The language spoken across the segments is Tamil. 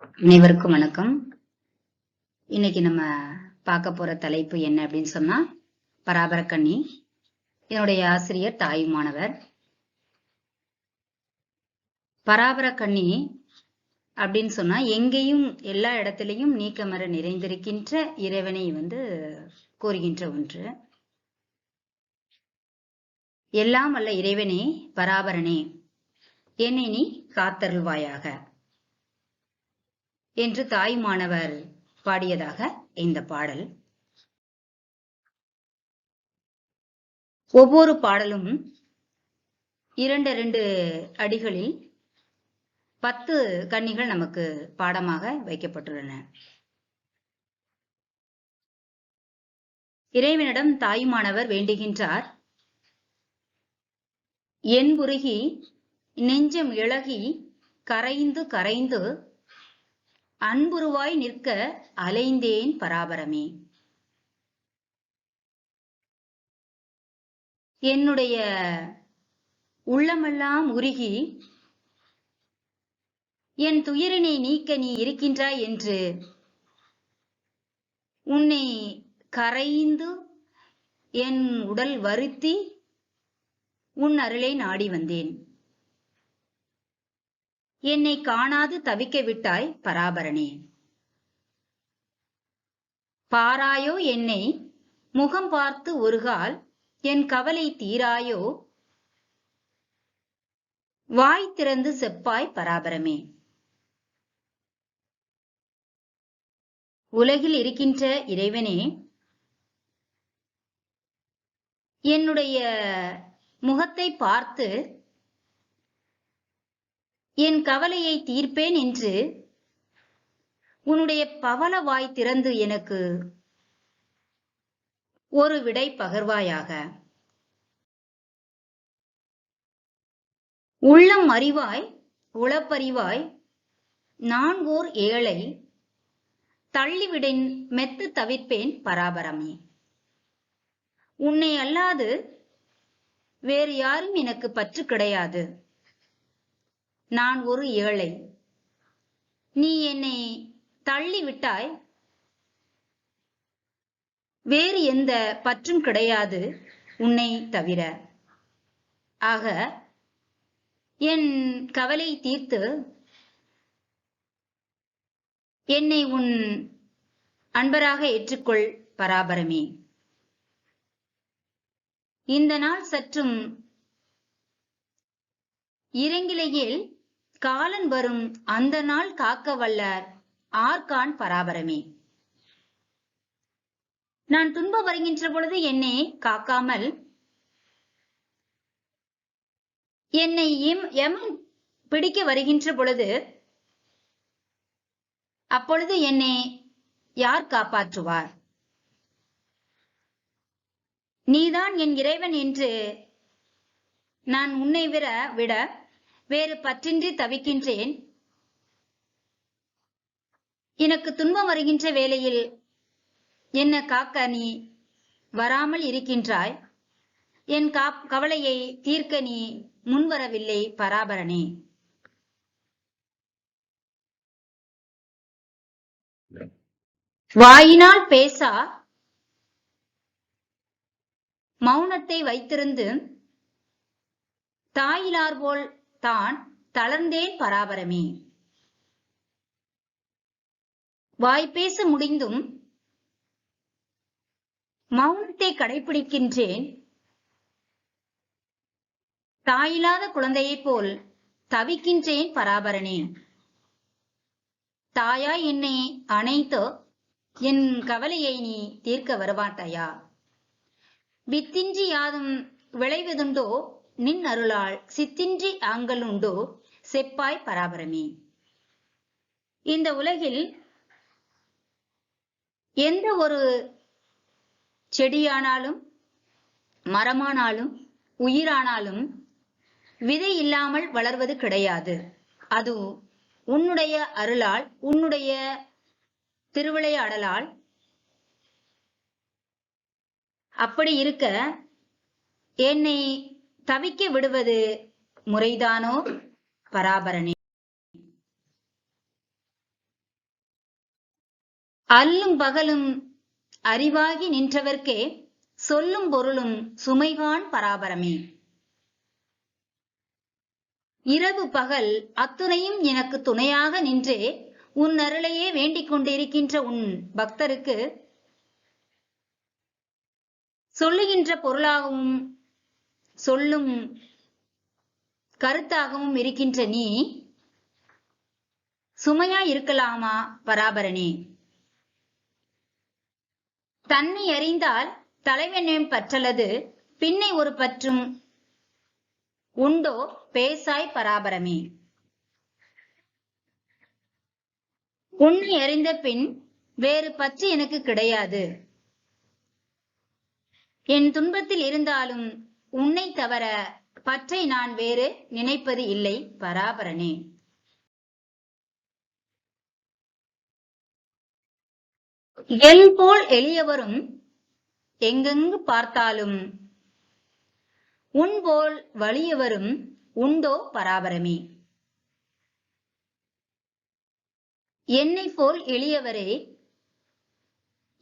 அனைவருக்கும் வணக்கம். இன்னைக்கு நம்ம பார்க்க போற தலைப்பு என்ன அப்படின்னு சொன்னா பராபரக்கண்ணி என்னுடைய ஆசிரியர் தாயுமானவர் பராபரக்கண்ணி அப்படின்னு சொன்னா எங்கேயும் எல்லா இடத்திலையும் நீக்கமர நிறைந்திருக்கின்ற இறைவனை வந்து கூறுகின்ற ஒன்று. எல்லாம் வல்ல இறைவனே பராபரனே. என்னை நீ காத்தருள்வாயாக. என்று தாய்மானவர் பாடியதாக இந்த பாடல். ஒவ்வொரு பாடலும் இரண்டு இரண்டு அடிகளில் பத்து கன்னிகள் நமக்கு பாடமாக வைக்கப்பட்டுள்ளன. இறைவனிடம் தாயுமானவர் வேண்டுகின்றார் என் புருகி நெஞ்சம் இழகி கரைந்து கரைந்து அன்புருவாய் நிற்க அலைந்தேன் பராபரமே. என்னுடைய உள்ளமெல்லாம் உருகி என் துயரினை நீக்க நீ இருக்கின்றாய் என்று உன்னை கரைந்து என் உடல் வருத்தி உன் அருளை நாடி வந்தேன். என்னை காணாது தவிக்க விட்டாய் பராபரனே. பாராயோ என்னை? முகம் பார்த்து ஒருகால் என் கவலை தீராயோ? வாய் திறந்து செப்பாய் பராபரமே. உலகில் இருக்கின்ற இறைவனே என்னுடைய முகத்தை பார்த்து என் கவலையை தீர்ப்பேன் என்று உன்னுடைய பவள வாய் திறந்து எனக்கு ஒரு விடை பகர்வாயாக. உள்ளம் அறிவாய் உளப்பறிவாய் நான் ஓர் ஏழை தள்ளிவிடின் மெத்து தவிர்ப்பேன் பராபரமே. உன்னை அல்லாது வேறு யாரும் எனக்கு பற்று கிடையாது. நான் ஒரு ஏழை. நீ என்னை தள்ளி விட்டாய் வேறு எந்த பற்றும் கிடையாது உன்னை தவிர. ஆக என் கவலை தீர்த்து என்னை உன் அன்பராக ஏற்றுக்கொள் பராபரமே. இந்த நாள் சற்றும் இறங்கிலையில் காலன் வரும் அந்த நாள் காக்க வல்லார் ஆர்கான் பராபரமே. நான் துன்ப வருகின்ற பொழுது என்னை காக்காமல் என்னை எமன் பிடிக்க வருகின்ற பொழுது அப்பொழுது என்னை யார் காப்பாற்றுவார்? நீதான் என் இறைவன் என்று நான் உன்னை விட விட வேறு பற்றின்றி தவிக்கின்றேன். எனக்கு துன்பம் வருகின்ற வேளையில் என்ன காக்க நீ வராமல் இருக்கின்றாய்? என் காப் கவலையை தீர்க்க நீ முன்வரவில்லை பராபரனே. வாயினால் பேசா மௌனத்தை வைத்திருந்து தாயிலார் போல் தான் தளர்ந்தேன் பராபரமே. வாய்ப்பேச முடிந்தும் மௌனத்தை கடைபிடிக்கின்றேன் தாயில்லாத குழந்தையைப் போல் தவிக்கின்றேன் பராபரனே. தாயா என்னை அணைத்து என் கவலையை நீ தீர்க்க வரமாட்டாயா வித்தின்றி யாதும் விளைவதுண்டோ நின் அருளால் சித்தின்றி ஆங்கலுண்டோ செப்பாய் பராபரமே. இந்த உலகில் எந்த ஒரு செடியானாலும் மரமானாலும் உயிரானாலும் விதை இல்லாமல் வளர்வது கிடையாது. அது உன்னுடைய அருளால் உன்னுடைய திருவிளையாடலால் அப்படி இருக்க என்னை தவிக்க விடுவது முறைதானோ? பராபரனே. அல்லும் பகலும் அறிவாகி நின்றவர்க்கே சொல்லும் பொருளும் சுமைகான் பராபரமே. இரவு பகல் அத்துணையும் எனக்கு துணையாக நின்றே உன் அருளையே வேண்டிக் கொண்டிருக்கின்ற உன் பக்தருக்கு சொல்லுகின்ற பொருளாகவும் சொல்லும் கருத்தாகவும் இருக்கின்ற நீ சுமையா இருக்கலாமா பராபரனே? தன்னை அறிந்தால் தலைவனே பற்றலது பின்னை ஒரு பற்றும் உண்டோ பேசாய் பராபரமே. உன்னை அறிந்த பின் வேறு பற்று எனக்கு கிடையாது. என் துன்பத்தில் இருந்தாலும் உன்னை தவற பற்றை நான் வேறு நினைப்பது இல்லை பராபரனே. எல் போல் எளியவரும் எங்கெங்கு பார்த்தாலும் உன் போல் வலியவரும் உண்டோ பராபரமே. என்னை போல் எளியவரே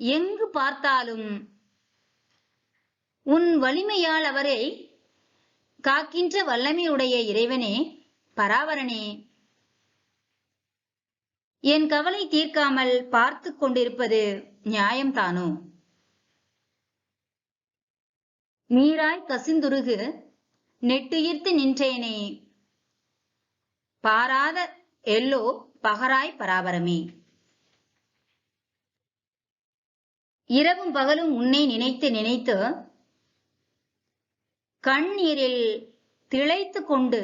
எங்கு பார்த்தாலும் உன் வலிமையால் அவரை காக்கின்ற வல்லமையுடைய இறைவனே பராவரனே என் கவலை தீர்க்காமல் பார்த்து கொண்டிருப்பது நியாயம்தானோ நீராய் கசிந்துருகு நெட்டுயிர்த்து நின்றேனே. பாராத எல்லோ பகராய் பராபரமே. இரவும் பகலும் உன்னை நினைத்து நினைத்து கண்ணீரில் திளைத்து கொண்டு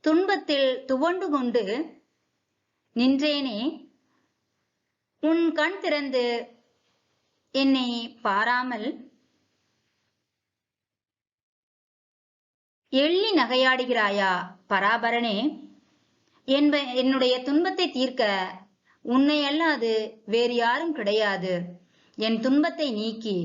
துன்பத்தில் துவண்டு கொண்டு நின்றேனே உன் கண் திறந்து என்னை பாராமல் எள்ளி நகையாடுகிறாயா பராபரனே? என்ப என்னுடைய துன்பத்தை தீர்க்க உன்னை அல்லாது வேறு யாரும் கிடையாது. என் துன்பத்தை நீக்கி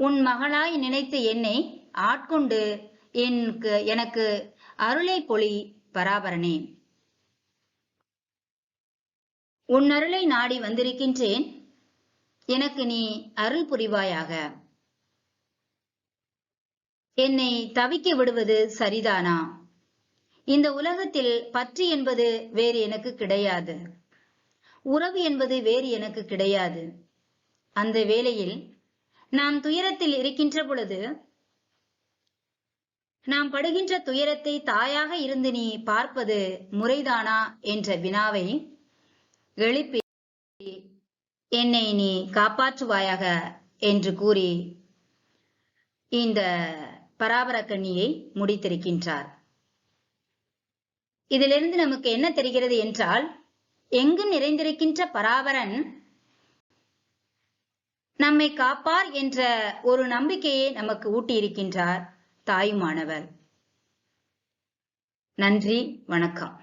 உன் மகளாய் நினைத்து என்னை ஆட்கொண்டு எனக்கு எனக்கு அருளை பொழி பராபரனே. உன் அருளை நாடி வந்திருக்கின்றேன். எனக்கு நீ அருள் புரிவாயாக. என்னை தவிக்க விடுவது சரிதானா? இந்த உலகத்தில் பற்று என்பது வேறு எனக்கு கிடையாது. உறவு என்பது வேறு எனக்கு கிடையாது. அந்த வேளையில் நாம் துயரத்தில் இருக்கின்ற பொழுது நாம் படுகின்ற துயரத்தை தாயாக இருந்து நீ பார்ப்பது முறைதானா என்ற வினாவை எழுப்பி என்னை நீ காப்பாற்றுவாயாக என்று கூறி இந்த பராபர கண்ணியை முடித்திருக்கின்றார். இதிலிருந்து நமக்கு என்ன தெரிகிறது என்றால் எங்கு நிறைந்திருக்கின்ற பராபரன் நம்மை காப்பார் என்ற ஒரு நம்பிக்கையை நமக்கு ஊட்டியிருக்கின்றார் தாயுமானவர். நன்றி வணக்கம்.